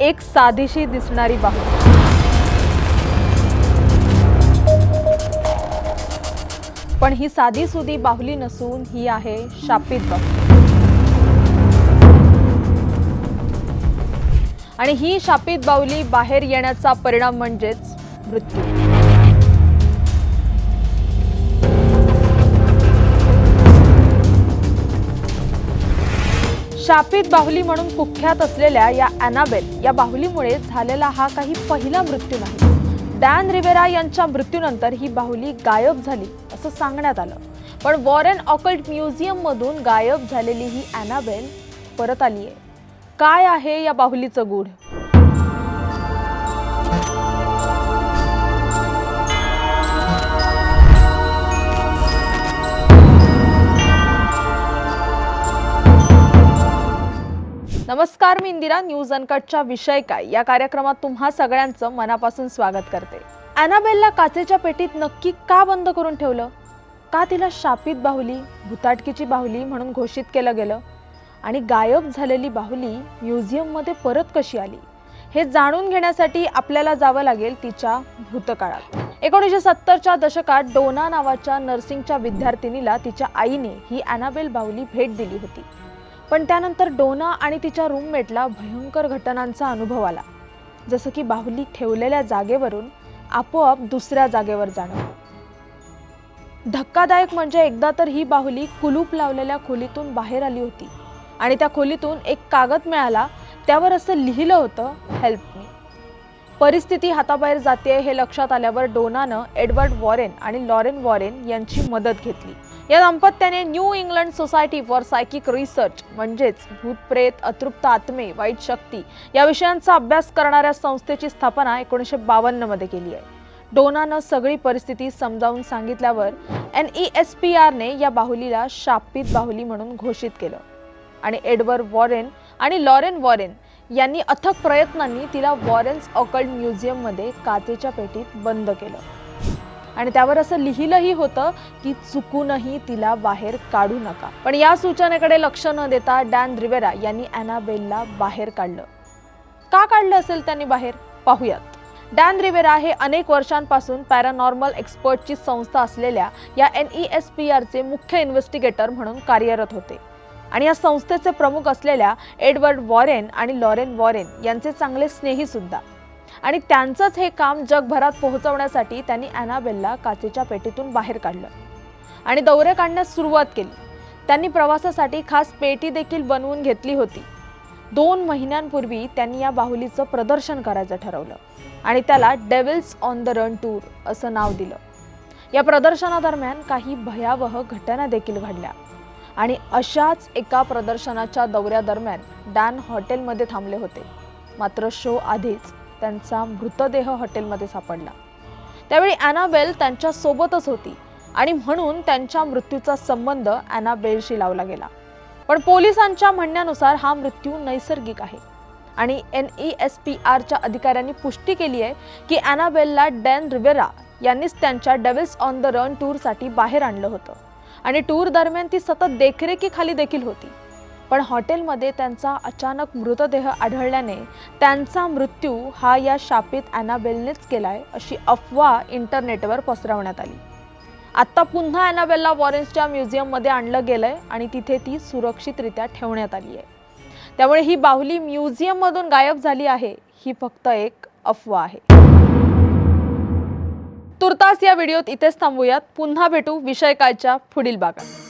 एक साधीशी दिसणारी बाहुली पण ही साधी सुधी बाहुली नसून ही आहे शापित बाहुली. आणि ही शापित बाहुली बाहेर येण्याचा परिणाम म्हणजेच मृत्यू. शापित बाहुली म्हणून कुख्यात असलेल्या या अॅनाबेल या बाहुलीमुळे झालेला हा काही पहिला मृत्यू नाही. डॅन रिवेरा यांच्या मृत्यूनंतर ही बाहुली गायब झाली असं सांगण्यात आलं. पण वॉरेन ऑकल्ट म्युझियममधून गायब झालेली ही अॅनाबेल परत आली आहे काय आहे या बाहुलीचं गूढ? नमस्कार मी इंदिरा. न्यूज अनकटच्या विषय काय? या कार्यक्रमात तुम्हा सगळ्यांचं मनापासून स्वागत करते. अॅनाबेलला काचेच्या पेटीत नक्की का बंद करून ठेवलं? का तिला शापित बाहुली भुताटकीची बाहुली म्हणून घोषित केलं गेलं? आणि गायब झालेली बाहुली म्युझियममध्ये परत कशी आली? हे जाणून घेण्यासाठी आपल्याला जावं लागेल तिच्या भूतकाळात. एकोणीसशे सत्तरच्या दशकात डोना नावाच्या नर्सिंगच्या विद्यार्थिनीला तिच्या आईने ही अॅनाबेल बाहुली भेट दिली होती. पण त्यानंतर डोना आणि तिच्या रूममेटला भयंकर घटनांचा अनुभव आला. जसं की बाहुली ठेवलेल्या जागेवरून आपोआप दुसऱ्या जागेवर जाणं. धक्कादायक म्हणजे एकदा तर ही बाहुली कुलूप लावलेल्या खोलीतून बाहेर आली होती आणि त्या खोलीतून एक कागद मिळाला त्यावर असं लिहिलं होतं हेल्प मी परिस्थिती हाताबाहेर जाते हे लक्षात आल्यावर डोनानं एडवर्ड वॉरेन आणि लॉरेन वॉरेन यांची मदत घेतली. या दाम्पत्याने New England society for psychic research म्हणजेच भूतप्रेत अतृप्त आत्मे वाईट शक्ती या विषयांचा अभ्यास करणाऱ्या संस्थेची स्थापना एकोणीसशे बावन्नमध्ये केली आहे. डोनानं सगळी परिस्थिती समजावून सांगितल्यावर एन ई एस पी आरने या बाहुलीला शापित बाहुली म्हणून घोषित केलं. आणि एडवर्ड वॉरेन आणि लॉरेन वॉरेन यांनी अथक प्रयत्नांनी तिला वॉरेन्स ऑकल्ड म्युझियममध्ये काचेच्या पेटीत बंद केलं. आणि त्यावर असं लिहिलंही होतं की चुकूनही तिला बाहेर काढू नका. पण या सूचनेकडे लक्ष न देता डॅन रिवेरा यांनी अॅनाबेलला बाहेर काढलं. का काढलं असेल त्यांनी बाहेर? पाहूयात. डॅन रिवेरा हे अनेक वर्षांपासून पॅरानॉर्मल एक्सपर्टची संस्था असलेल्या या एन ई एस पी आरचे मुख्य इन्व्हेस्टिगेटर म्हणून कार्यरत होते. आणि या संस्थेचे प्रमुख असलेल्या एडवर्ड वॉरेन आणि लॉरेन वॉरेन यांचे चांगले स्नेही सुद्धा. आणि त्यांचंच हे काम जगभरात पोहोचवण्यासाठी त्यांनी अॅनाबेलला काचेच्या पेटीतून बाहेर काढलं. आणि दौरे काढण्यास सुरुवात केली. त्यांनी प्रवासासाठी खास पेटी देखील बनवून घेतली होती. दोन महिन्यांपूर्वी त्यांनी या बाहुलीचं प्रदर्शन करायचं ठरवलं आणि त्याला devils on the run tour असं नाव दिलं. या प्रदर्शनादरम्यान काही भयावह घटना देखील घडल्या. आणि अशाच एका प्रदर्शनाच्या दौऱ्यादरम्यान डॅन हॉटेलमध्ये थांबले होते. मात्र शो आधीच त्यांचा मृतदेह हॉटेलमध्ये सापडला. त्यावेळी अॅनाबेल त्यांच्यासोबतच होती आणि म्हणून त्यांच्या मृत्यूचा संबंध अॅनाबेलशी लावला गेला. पण पोलिसांच्या म्हणण्यानुसार हा मृत्यू नैसर्गिक आहे आणि एन ई एस पी आरच्या अधिकाऱ्यांनी पुष्टी केली आहे की अॅनाबेलला डॅन रिवेरा यांनीच त्यांच्या डेव्हिल्स ऑन द रन टूरसाठी बाहेर आणलं होतं. आणि टूर दरम्यान ती सतत देखरेखीखाली देखील होती. पण हॉटेलमध्ये त्यांचा अचानक मृतदेह आढळल्याने त्यांचा मृत्यू हा या शापित अॅनाबेलनेच केलाय अशी अफवा इंटरनेटवर पसरवण्यात आली. आत्ता पुन्हा अॅनाबेलला वॉरेन्सच्या म्युझियममध्ये आणलं गेलंय आणि तिथे ती सुरक्षितरित्या ठेवण्यात आली आहे. त्यामुळे ही बाहुली म्युझियममधून गायब झाली आहे ही फक्त एक अफवा आहे. तुर्तास या व्हिडिओत इथेच थांबूयात. पुन्हा भेटू विषय कालच्या पुढील भागात.